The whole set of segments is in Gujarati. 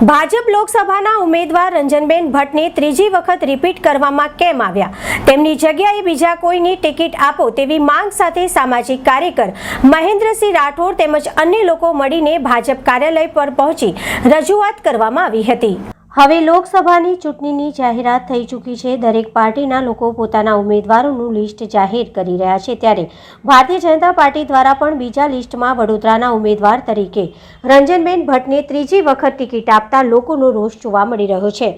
ભાજપ લોકસભાના ઉમેદવાર રંજનબેન ભટ્ટને ત્રીજી વખત રિપીટ કરવામાં કેમ આવ્યા? તેમની જગ્યાએ બીજા કોઈની ટિકિટ આપો તેવી માંગ સાથે સામાજિક કાર્યકર મહેન્દ્રસિંહ રાઠોડ તેમજ અન્ય લોકો મળીને ભાજપ કાર્યાલય પર પહોંચી રજૂઆત કરવામાં આવી હતી. હવે લોકસભાની ચૂંટણીની જાહેરાત થઈ ચૂકી છે. દરેક પાર્ટીના લોકો પોતાના ઉમેદવારોનું લિસ્ટ જાહેર કરી રહ્યા છે. ત્યારે ભારતીય જનતા પાર્ટી દ્વારા પણ બીજા લિસ્ટમાં વડોદરાના ઉમેદવાર તરીકે રંજનબેન ભટ્ટને ત્રીજી વખત ટિકિટ આપતા લોકોનો રોષ જોવા મળી રહ્યો છે.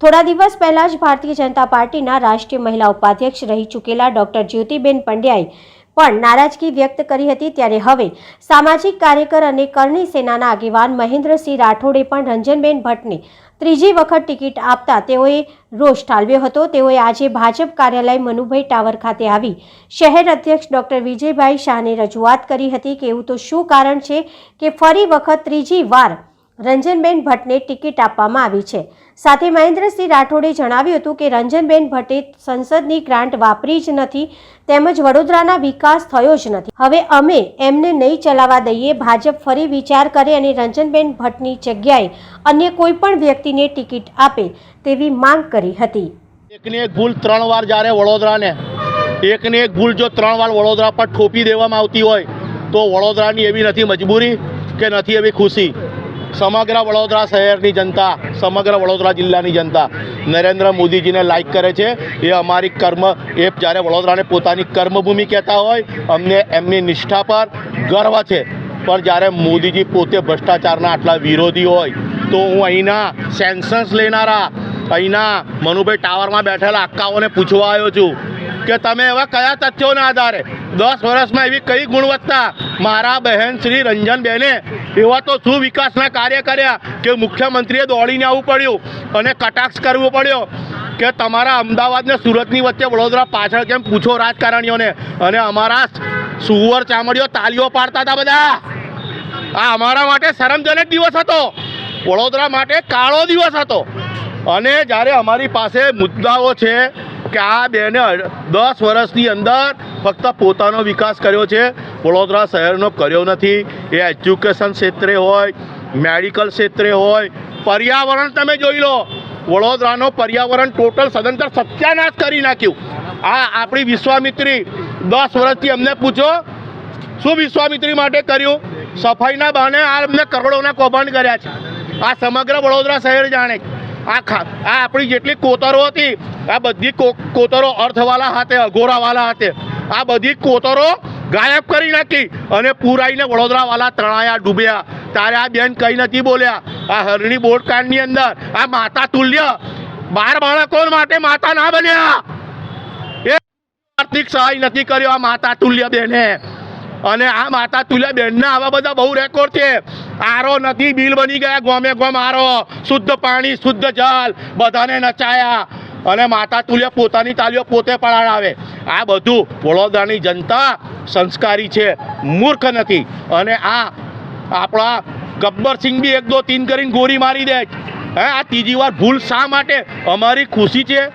થોડા દિવસ પહેલા જ ભારતીય જનતા પાર્ટીના રાષ્ટ્રીય મહિલા ઉપાધ્યક્ષ રહી ચૂકેલા ડોક્ટર જ્યોતિબેન પંડ્યાએ પણ નારાજગી વ્યક્ત કરી હતી. ત્યારે હવે સામાજિક કાર્યકર અને કરણી સેનાના આગેવાન મહેન્દ્રસિંહ રાઠોડે પણ રંજનબેન ભટ્ટને ત્રીજી વખત ટિકિટ આપતા તેઓએ રોષ ઠાલવ્યો હતો. તેઓએ આજે ભાજપ કાર્યાલય મનુભાઈ ટાવર ખાતે આવી. શહેર અધ્યક્ષ ડોક્ટર વિજયભાઈ શાહને રજૂઆત કરી હતી કે એવું તો શું કારણ છે કે ફરી વખત ત્રીજી વાર રંજનબેન ભટ્ટને ટિકિટ આપવામાં આવી છે. સાથે મહેન્દ્રસિંહ રાઠોડે જણાવ્યું હતું કે રંજનબેન ભટ્ટે સંસદની ગ્રાન્ટ વાપરી જ નથી, તેમજ વડોદરાના વિકાસ થયો જ નથી. હવે અમે એમને નહીં ચલાવવા દઈએ, ભાજપ ફરી વિચાર કરે અને રંજનબેન ભટ્ટની જગ્યાએ અન્ય કોઈ પણ વ્યક્તિને ટિકિટ આપે તેવી માંગ કરી હતી. એકની એક ભૂલ ત્રણ વાર જ્યારે વડોદરાને, એકને એક ભૂલ જો ત્રણ વાર વડોદરા પર ઠોપી દેવામાં આવતી હોય, તો વડોદરાની એવી નથી મજબૂરી કે નથી એવી ખુશી. સમગ્ર વડોદરા શહેરની જનતા, સમગ્ર વડોદરા જિલ્લાની જનતા નરેન્દ્ર મોદીજીને લાઈક કરે છે. એ અમારી કર્મ, એ જ્યારે વડોદરાને પોતાની કર્મભૂમિ કહેતા હોય, અમને એમની નિષ્ઠા પર ગર્વ છે. પણ જ્યારે મોદીજી પોતે ભ્રષ્ટાચારના આટલા વિરોધી હોય, તો હું અહીંના સેન્સન્સ લેનારા, અહીંના મનુભાઈ ટાવરમાં બેઠેલા અક્કાઓને પૂછવા આવ્યો છું કે તમે એવા કયા તથ્યોના આધારે દસ વર્ષમાં એવી કઈ ગુણવત્તા મારા બહેન શ્રી રંજનબેને એવા તો શું વિકાસના કાર્ય કર્યા કે મુખ્યમંત્રીએ દોડીને આવવું પડ્યું અને કટાક્ષ કરવો પડ્યો કે તમારા અમદાવાદ ને સુરતની વચ્ચે વડોદરા પાછળ કેમ પૂછો રાજકારણીઓને? અને અમારા સુવર ચામડીઓ તાલીઓ પાડતા હતા બધા. આ અમારા માટે શરમજનક દિવસ હતો. વડોદરા માટે કાળો દિવસ હતો. અને જ્યારે અમારી પાસે મુદ્દાઓ છે કે આ બેને દસ વર્ષની અંદર ફક્ત પોતાનો વિકાસ કર્યો છે. વડોદરા શહેરનો કર્યો નથી. એ એજ્યુકેશન ક્ષેત્રે હોય, મેડિકલ ક્ષેત્રે હોય, પર્યાવરણ તમે જોઈ લો. વડોદરાનો પર્યાવરણ ટોટલ સદંતર સત્યાનાશ કરી નાખ્યું. આ આપણી વિશ્વામિત્રી દસ વર્ષથી અમને પૂછો, શું વિશ્વામિત્રી માટે કર્યું? સફાઈના બહાને આ અમને કરોડોના કૌભાંડ કર્યા છે. આ સમગ્ર વડોદરા શહેર જાણે. છે. આ આ આપણી જેટલી કોતરો હતી, આ બધી કોતરો અર્થવાલા હાથે, અઘોરાવાલા હાથે, આ બધી કોતરો ગાયબ કરી નાખી અને પુરાઈને વડોદરાવાલા તણાયા, ડૂબ્યા. તારે આ બેન કંઈ નથી બોલ્યા. આ હરણી બોટકાંડની અંદર, આ માતા તુલ્ય, બાર બાળકો માટે માતા ના બન્યા. એ આર્થિક સહાય નથી કર્યો આ માતા તુલ્ય બેને. અને આ માતા તુલ્ય બેનના આવા બધા બહુ રેકોર્ડ છે. આરો નથી, બિલ બની ગયા, ગોમે ગોમ આરો. શુદ્ધ પાણી, શુદ્ધ જલ, બધાને નચાયા. અને માતા તુલ્ય પોતાની તાલીઓ પોતે પડાવે. આ બધું વડોદરાની જનતા સંસ્કારી છે, મૂર્ખ નથી. અને આ આપણા ગબ્બરસિંહ બી એક દો તીન કરીને ગોળી મારી દે. હે, આ ત્રીજી વાર ભૂલ શા માટે? અમારી ખુશી છે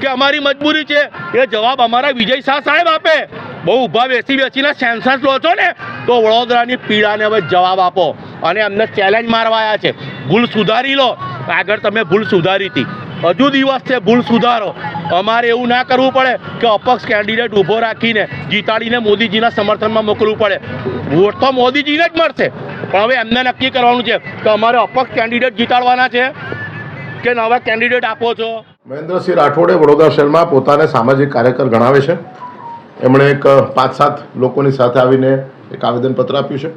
કે અમારી મજબૂરી છે? એ જવાબ અમારા વિજય શાહ સાહેબ આપે. બહુ ઊભા બેસી બેસીને સેન્સસ લો છો ને, તો વડોદરાની પીડાને હવે જવાબ આપો. અને અમને ચેલેન્જ મારવાયા છે. ભૂલ સુધારી લો. આગળ તમે ભૂલ સુધારી હતી. હજુ દિવસ છે, ભૂલ સુધારો. અમારે એવું ના કરવું પડે કે અપક્ષ કેન્ડિડેટ ઊભો રાખીને જીતાડીને મોદીજીના સમર્થનમાં મોકલવું પડે. વોટ તો મોદીજીને જ મળશે. પણ હવે એમને નક્કી કરવાનું છે કે અમારે અપક્ષ કેન્ડિડેટ જીતાડવાના છે કે નવા કેન્ડિડેટ આપો છો? મહેન્દ્રસિંહ રાઠોડે વડોદરા શહેરમાં પોતાને સામાજિક કાર્યકર ગણાવે છે. એમણે એક પાંચ સાત લોકોની સાથે આવીને એક આવેદનપત્ર આપ્યું છે.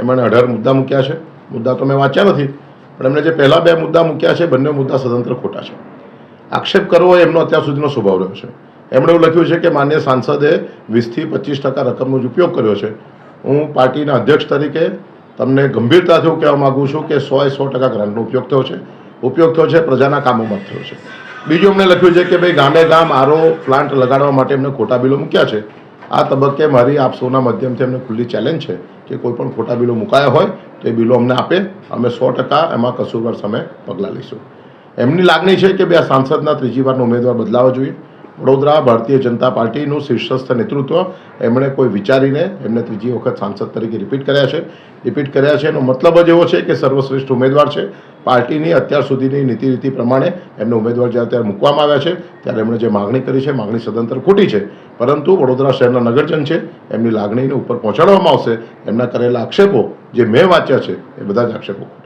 એમણે અઢાર મુદ્દા મૂક્યા છે. મુદ્દા તો મેં વાંચ્યા નથી, પણ એમણે જે પહેલાં બે મુદ્દા મૂક્યા છે, બંને મુદ્દા સ્વતંત્ર ખોટા છે. આક્ષેપ કરવો એમનો અત્યાર સુધીનો સ્વભાવ રહ્યો છે. એમણે એવું લખ્યું છે કે માન્ય સાંસદે વીસથી પચીસ ટકા રકમનો જ ઉપયોગ કર્યો છે. હું પાર્ટીના અધ્યક્ષ તરીકે તમને ગંભીરતાથી હું કહેવા માગું છું કે સો એ સો ટકા ગ્રાન્ટનો ઉપયોગ થયો છે. ઉપયોગ થયો છે, પ્રજાના કામોમાં થયો છે. બીજું અમને લખ્યું છે કે ભાઈ ગામે ગામ આરો પ્લાન્ટ લગાડવા માટે એમને ખોટા બિલો મૂક્યા છે. આ તબક્કે મારી આપ સૌના માધ્યમથી એમને ખુલ્લી ચેલેન્જ છે કે કોઈ પણ ખોટા બિલો મુકાયા હોય તો એ બિલો અમને આપે. અમે સો ટકા એમાં કસૂરવાર સામે પગલાં લઈશું. એમની લાગણી છે કે બે આ સાંસદના ત્રીજી વારનો ઉમેદવાર બદલાવો જોઈએ. વડોદરા, ભારતીય જનતા પાર્ટીનું શીર્ષસ્થ નેતૃત્વ એમણે કોઈ વિચારીને એમને ત્રીજી વખત સાંસદ તરીકે રિપીટ કર્યા છે. રિપીટ કર્યા છે એનો મતલબ જ એવો છે કે સર્વશ્રેષ્ઠ ઉમેદવાર છે. પાર્ટીની અત્યાર સુધીની નીતિ રીતિ પ્રમાણે એમને ઉમેદવાર જ્યારે ત્યારે મૂકવામાં આવ્યા છે, ત્યારે એમણે જે માગણી કરી છે, માગણી સદંતર ખોટી છે. પરંતુ વડોદરા શહેરના નગરજન છે, એમની લાગણીને ઉપર પહોંચાડવામાં આવશે. એમના કરેલા આક્ષેપો જે મેં વાંચ્યા છે, એ બધા જ આક્ષેપો